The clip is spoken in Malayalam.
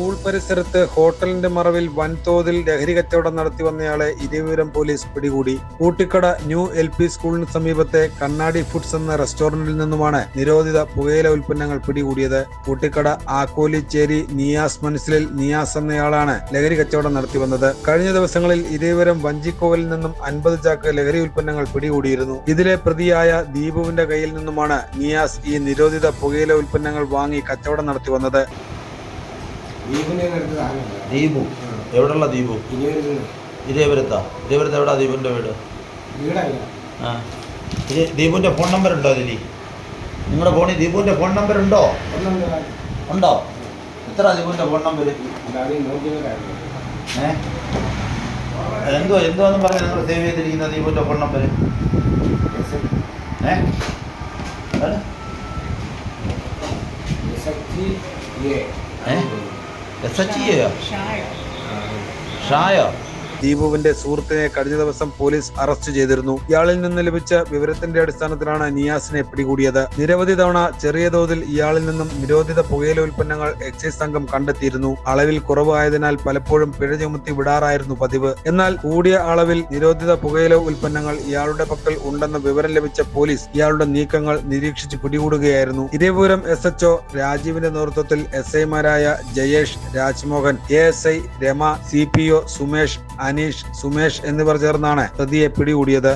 സ്കൂൾ പരിസരത്ത് ഹോട്ടലിന്റെ മറവിൽ വൻതോതിൽ ലഹരി കച്ചവടം നടത്തി വന്നയാളെ ഇരവിപുരം പോലീസ് പിടികൂടി. കൂട്ടിക്കട ന്യൂ എൽ പി സ്കൂളിന് സമീപത്തെ കണ്ണാടി ഫുഡ്സ് എന്ന റെസ്റ്റോറന്റിൽ നിന്നുമാണ് നിരോധിത പുകയില ഉൽപ്പന്നങ്ങൾ പിടികൂടിയത്. കൂട്ടിക്കട ആക്കോലിച്ചേരി നിയാസ് മനസ്സിലിൽ നിയാസ് എന്നയാളാണ് ലഹരി കച്ചവടം നടത്തി വന്നത്. കഴിഞ്ഞ ദിവസങ്ങളിൽ ഇരവിപുരം വഞ്ചിക്കോവിൽ നിന്നും അൻപത് ചാക്ക് ലഹരി ഉൽപ്പന്നങ്ങൾ പിടികൂടിയിരുന്നു. ഇതിലെ പ്രതിയായ ദീപുവിന്റെ കയ്യിൽ നിന്നുമാണ് നിയാസ് ഈ നിരോധിത പുകയില ഉൽപ്പന്നങ്ങൾ വാങ്ങി കച്ചവടം നടത്തി വന്നത്. ദീപു? എവിടെയുള്ള ദീപു? ഇതേപുരത്താ ഇതേപുരത്ത് എവിടെ ദീപുവിന്റെ വീട്? ആ. ദീപുവിന്റെ ഫോൺ നമ്പർ ഉണ്ടോ അതിൽ നിങ്ങളുടെ ഫോണിൽ ദീപുവിന്റെ ഫോൺ നമ്പർ ഉണ്ടോ? ഉണ്ടോ? എത്ര ദീപുവിന്റെ ഫോൺ നമ്പർ ഏ? എന്തോ എന്തോ എന്ന് പറഞ്ഞ് നിങ്ങൾ സേവ് ചെയ്തിരിക്കുന്ന ദീപുവിന്റെ ഫോൺ നമ്പർ ഏ? 十几呀？呀。十二呀。ദീപുവിന്റെ സുഹൃത്തിനെ കഴിഞ്ഞ ദിവസം പോലീസ് അറസ്റ്റ് ചെയ്തിരുന്നു. ഇയാളിൽ നിന്ന് ലഭിച്ച വിവരത്തിന്റെ അടിസ്ഥാനത്തിലാണ് നിയാസിനെ പിടികൂടിയത്. നിരവധി തവണ ചെറിയ തോതിൽ ഇയാളിൽ നിന്നും നിരോധിത പുകയില ഉൽപ്പന്നങ്ങൾ എക്സൈസ് സംഘം കണ്ടെത്തിയിരുന്നു. അളവിൽ കുറവായതിനാൽ പലപ്പോഴും പിഴ ചുമത്തി വിടാറായിരുന്നു പതിവ്. എന്നാൽ കൂടിയ അളവിൽ നിരോധിത പുകയില ഉൽപ്പന്നങ്ങൾ ഇയാളുടെ പക്കൽ ഉണ്ടെന്ന വിവരം ലഭിച്ച പോലീസ് ഇയാളുടെ നീക്കങ്ങൾ നിരീക്ഷിച്ച് പിടികൂടുകയായിരുന്നു. ഇതേപൂരം എസ് എച്ച്ഒ രാജീവിന്റെ നേതൃത്വത്തിൽ എസ് ഐമാരായ Jayesh Rajmohan A S I Rama C P O Sumesh Aneesh Sumesh എന്നിവർ ചേർന്നാണ് പ്രതിയെ പിടികൂടിയത്.